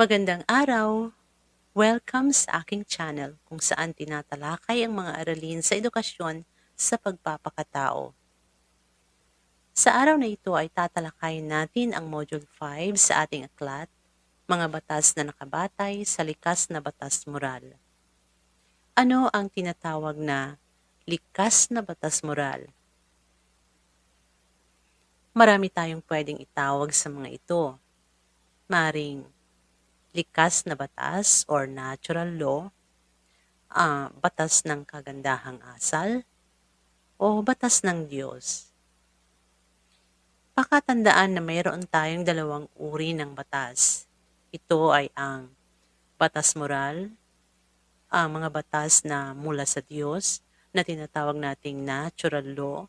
Magandang araw! Welcome sa aking channel kung saan tinatalakay ang mga aralin sa edukasyon sa pagpapakatao. Sa araw na ito ay tatalakayin natin ang Module 5 sa ating aklat, mga batas na nakabatay sa likas na batas moral. Ano ang tinatawag na likas na batas moral? Marami tayong pwedeng itawag sa mga ito. Maring likas na batas or natural law, ah, batas ng kagandahang asal, o batas ng Diyos. Pakatandaan na mayroon tayong dalawang uri ng batas. Ito ay ang batas moral, ang mga batas na mula sa Diyos na tinatawag nating natural law,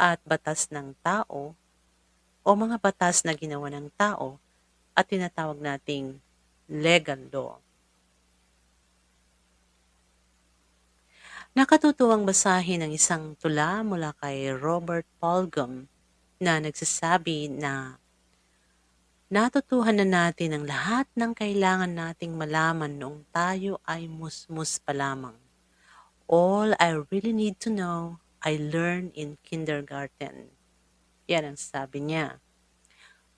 at batas ng tao o mga batas na ginawa ng tao at tinatawag nating legal law. Nakatutuwang basahin ang isang tula mula kay Robert Palgum na nagsasabi na natutuhan na natin ang lahat ng kailangan nating malaman noong tayo ay musmus pa lamang. All I really need to know, I learned in kindergarten. Yan ang sabi niya.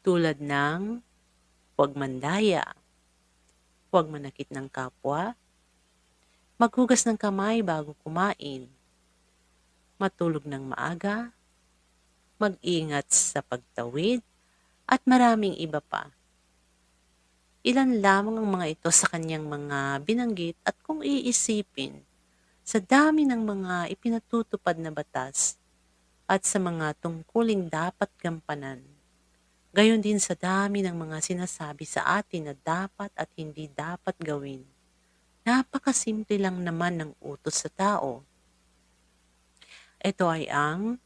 Tulad ng huwag mandaya, huwag manakit ng kapwa, maghugas ng kamay bago kumain, matulog ng maaga, mag-ingat sa pagtawid, at maraming iba pa. Ilan lamang ang mga ito sa kanyang mga binanggit at kung iisipin, sa dami ng mga ipinatutupad na batas at sa mga tungkuling dapat gampanan. Gayon din sa dami ng mga sinasabi sa atin na dapat at hindi dapat gawin. Napakasimple lang naman ng utos sa tao. Ito ay ang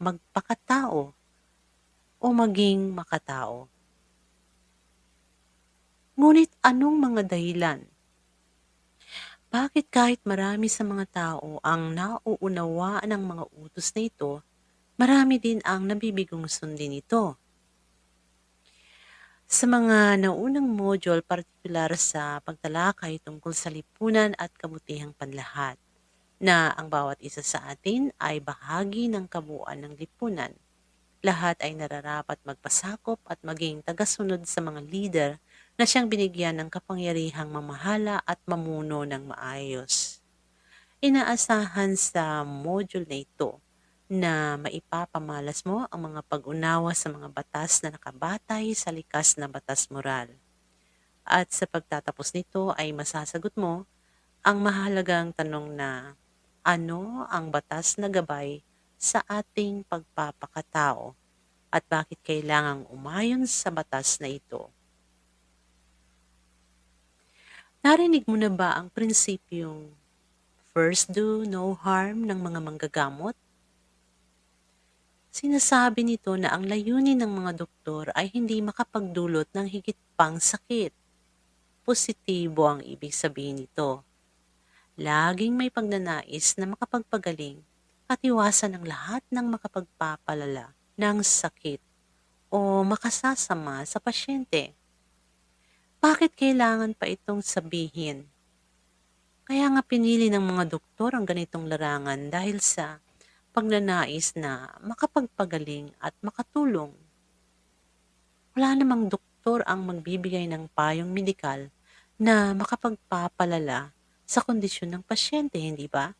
magpakatao o maging makatao. Ngunit anong mga dahilan bakit kahit marami sa mga tao ang nauunawaan ng mga utos na ito, marami din ang nabibigong sundin ito? Sa mga naunang module, partikular sa pagtalakay tungkol sa lipunan at kabutihang panlahat, na ang bawat isa sa atin ay bahagi ng kabuuan ng lipunan. Lahat ay nararapat magpasakop at maging tagasunod sa mga leader na siyang binigyan ng kapangyarihang mamahala at mamuno ng maayos. Inaasahan sa module na ito na maipapamalas mo ang mga pag-unawa sa mga batas na nakabatay sa likas na batas moral. At sa pagtatapos nito ay masasagot mo ang mahalagang tanong na ano ang batas na gabay sa ating pagpapakatao at bakit kailangang umayon sa batas na ito. Narinig mo na ba ang prinsipyong first do no harm ng mga manggagamot? Sinasabi nito na ang layunin ng mga doktor ay hindi makapagdulot ng higit pang sakit. Positibo ang ibig sabihin nito. Laging may pagnanais na makapagpagaling at iwasan ang lahat ng makapagpapalala ng sakit o makasasama sa pasyente. Bakit kailangan pa itong sabihin? Kaya nga pinili ng mga doktor ang ganitong larangan dahil sa pagnanais na makapagpagaling at makatulong. Wala namang doktor ang magbibigay ng payong medikal na makapagpapalala sa kondisyon ng pasyente, hindi ba?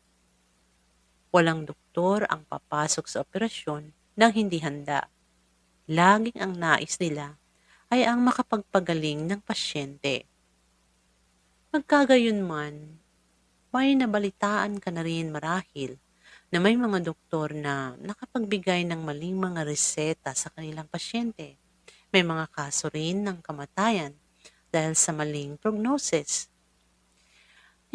Walang doktor ang papasok sa operasyon nang hindi handa. Laging ang nais nila ay ang makapagpagaling ng pasyente. Magkagayon man, may nabalitaan ka na rin marahil na may mga doktor na nakapagbigay ng maling mga reseta sa kanilang pasyente. May mga kaso rin ng kamatayan dahil sa maling prognosis.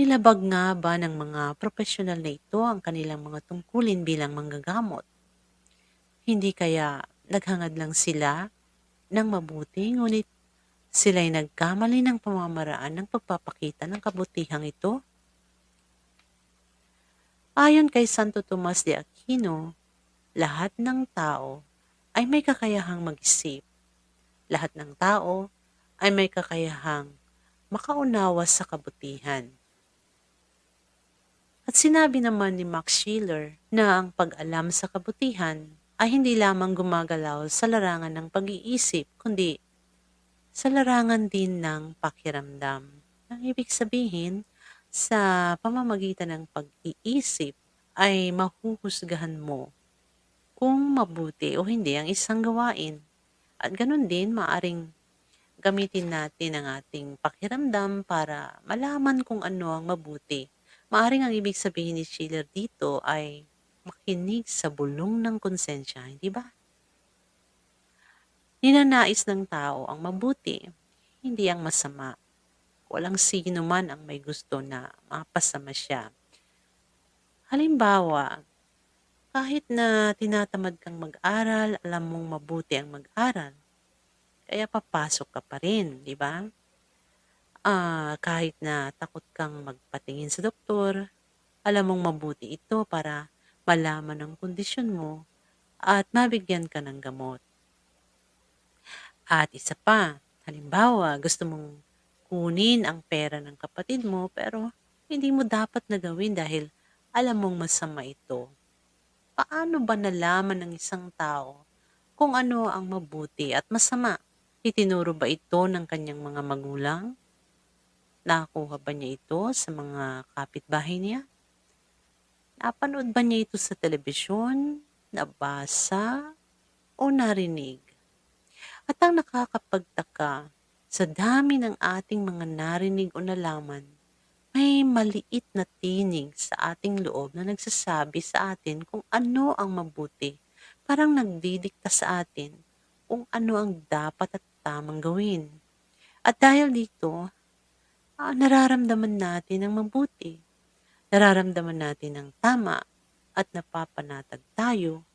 Nilabag nga ba ng mga profesional na ito ang kanilang mga tungkulin bilang manggagamot? Hindi kaya naghangad lang sila ng mabuti ngunit sila'y nagkamali ng pamamaraan ng pagpapakita ng kabutihang ito? Ayon kay Santo Tomas de Aquino, lahat ng tao ay may kakayahang mag-isip. Lahat ng tao ay may kakayahang makaunawa sa kabutihan. At sinabi naman ni Max Scheler na ang pag-alam sa kabutihan ay hindi lamang gumagalaw sa larangan ng pag-iisip, kundi sa larangan din ng pakiramdam. Ang ibig sabihin, sa pamamagitan ng pag-iisip ay mahuhusgahan mo kung mabuti o hindi ang isang gawain. At ganun din, maaring gamitin natin ang ating pakiramdam para malaman kung ano ang mabuti. Maaring ang ibig sabihin ni Schiller dito ay makinig sa bulong ng konsensya, hindi ba? Ninanais ng tao ang mabuti, hindi ang masama. Walang sino man ang may gusto na mapasama siya. Halimbawa, kahit na tinatamad kang mag-aral, alam mong mabuti ang mag-aral, kaya papasok ka pa rin, di ba? Ah, kahit na takot kang magpatingin sa doktor, alam mong mabuti ito para malaman ang kondisyon mo at mabigyan ka ng gamot. At isa pa, halimbawa, gusto mong kunin ang pera ng kapatid mo pero hindi mo dapat na gawin dahil alam mong masama ito. Paano ba nalaman ng isang tao kung ano ang mabuti at masama? Itinuro ba ito ng kanyang mga magulang? Nakuha ba niya ito sa mga kapitbahay niya? Napanood ba niya ito sa telebisyon? Nabasa? O narinig? At ang nakakapagtaka, sa dami ng ating mga narinig o nalaman, may maliit na tinig sa ating loob na nagsasabi sa atin kung ano ang mabuti. Parang nagdidikta sa atin kung ano ang dapat at tamang gawin. At dahil dito, ah, nararamdaman natin ang mabuti. Nararamdaman natin ang tama at napapanatag tayo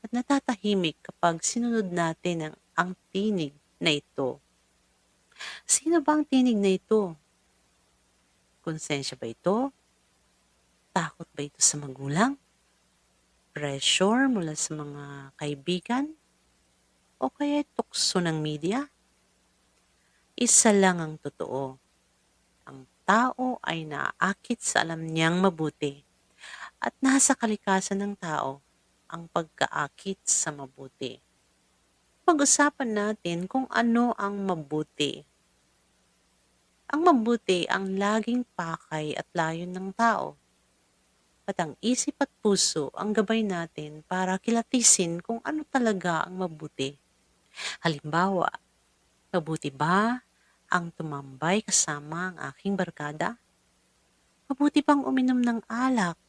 at natatahimik kapag sinunod natin ang, ang tinig na ito. Sino ba ang tinig na ito? Konsensya ba ito? Takot ba ito sa magulang? Pressure mula sa mga kaibigan? O kaya tukso ng media? Isa lang ang totoo. Ang tao ay naaakit sa alam niyang mabuti at nasa kalikasan ng tao ang pagkaakit sa mabuti. Pag-usapan natin kung ano ang mabuti. Ang mabuti ang laging pakay at layon ng tao. At ang isip at puso ang gabay natin para kilatisin kung ano talaga ang mabuti. Halimbawa, mabuti ba ang tumambay kasama ang aking barkada? Mabuti bang uminom ng alak?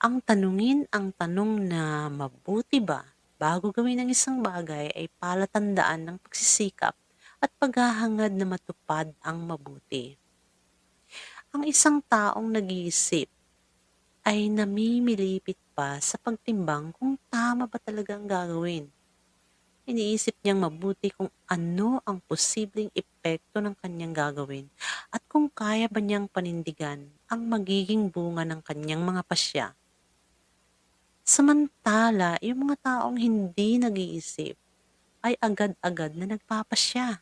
Ang tanungin ang tanong na mabuti ba bago gawin ang isang bagay ay palatandaan ng pagsisikap at paghahangad na matupad ang mabuti. Ang isang taong nag-iisip ay namimilipit pa sa pagtimbang kung tama ba talaga ang gagawin iniisip niyang mabuti kung ano ang posibleng epekto ng kanyang gagawin at kung kaya ba niyang panindigan ang magiging bunga ng kanyang mga pasya. Samantala, yung mga taong hindi nag-iisip ay agad-agad na nagpapasya.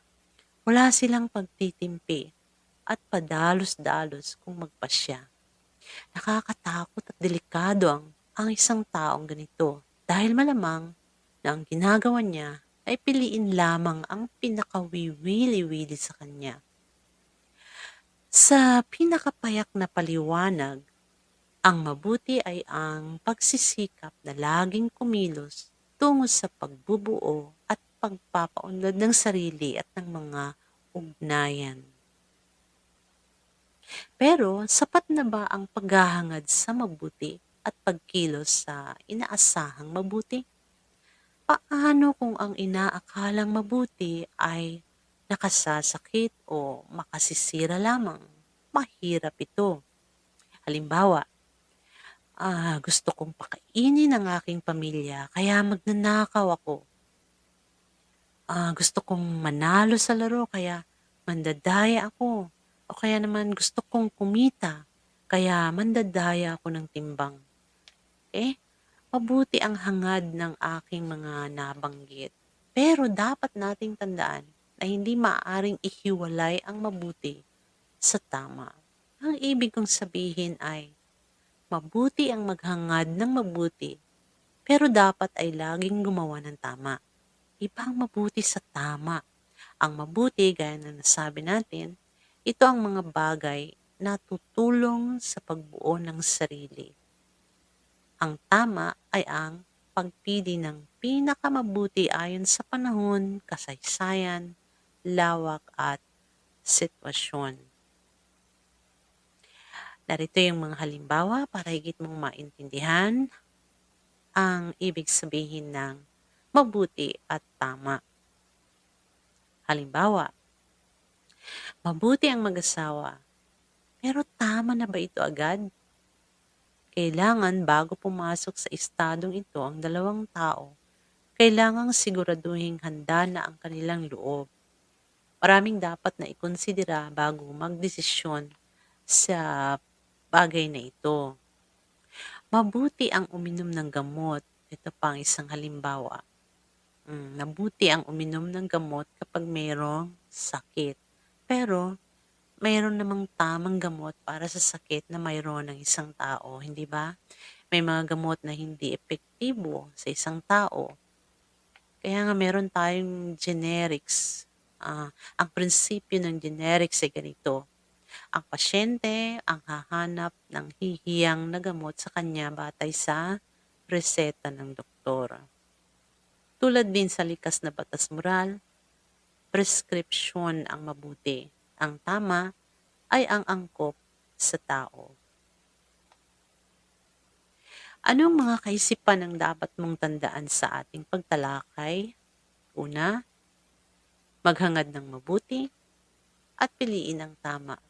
Wala silang pagtitimpi at padalos-dalos kung magpasya. Nakakatakot at delikado ang, ang isang taong ganito dahil malamang na ang ginagawa niya ay piliin lamang ang pinakawiwili-wili sa kanya. Sa pinakapayak na paliwanag, ang mabuti ay ang pagsisikap na laging kumilos tungo sa pagbubuo at pagpapaunlad ng sarili at ng mga ugnayan. Pero sapat na ba ang paghahangad sa mabuti at pagkilos sa inaasahang mabuti? Paano kung ang inaakalang mabuti ay nakasasakit o makasisira lamang? Mahirap ito. Halimbawa, ah, gusto kong pakainin ang aking pamilya kaya magnanakaw ako. Ah, gusto kong manalo sa laro kaya mandadaya ako. O kaya naman gusto kong kumita kaya mandadaya ako ng timbang. Eh, mabuti ang hangad ng aking mga nabanggit. Pero dapat nating tandaan na hindi maaaring ihiwalay ang mabuti sa tama. Ang ibig kong sabihin ay, mabuti ang maghangad ng mabuti, pero dapat ay laging gumawa ng tama. Iba ang mabuti sa tama. Ang mabuti, gaya na nasabi natin, ito ang mga bagay na tutulong sa pagbuo ng sarili. Ang tama ay ang pagpili ng pinakamabuti ayon sa panahon, kasaysayan, lawak at sitwasyon. Narito yung mga halimbawa para higit mong maintindihan ang ibig sabihin ng mabuti at tama. Halimbawa, mabuti ang mag-asawa, pero tama na ba ito agad? Kailangan bago pumasok sa estadong ito ang dalawang tao, kailangang siguraduhin handa na ang kanilang loob. Maraming dapat na ikonsidera bago magdesisyon sa bagay na ito. Mabuti ang uminom ng gamot. Ito pa ang isang halimbawa. Mm, mabuti ang uminom ng gamot kapag mayroong sakit. Pero, mayroon namang tamang gamot para sa sakit na mayroon ng isang tao, hindi ba? May mga gamot na hindi epektibo sa isang tao. Kaya nga meron tayong generics. Ah, ang prinsipyo ng generics ay ganito. Ang pasyente ang hahanap ng hihiyang na gamot sa kanya batay sa reseta ng doktor. Tulad din sa likas na batas moral, prescription ang mabuti. Ang tama ay ang angkop sa tao. Anong mga kaisipan ang dapat mong tandaan sa ating pagtalakay? Una, maghangad ng mabuti at piliin ang tama.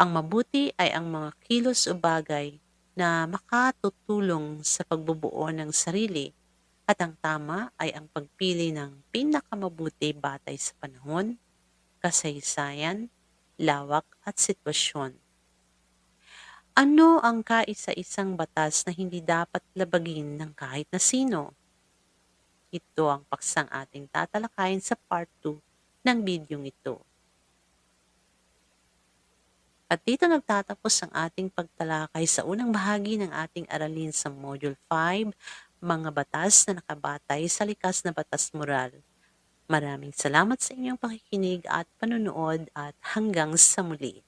Ang mabuti ay ang mga kilos o bagay na makatutulong sa pagbubuo ng sarili at ang tama ay ang pagpili ng pinakamabuti batay sa panahon, kasaysayan, lawak at sitwasyon. Ano ang kaisa-isang batas na hindi dapat labagin ng kahit na sino? Ito ang paksang ating tatalakayin sa part 2 ng bidyong ito. At dito nagtatapos ang ating pagtalakay sa unang bahagi ng ating aralin sa Module 5 mga batas na nakabatay sa likas na batas moral. Maraming salamat sa inyong pakikinig at panunood at hanggang sa muli.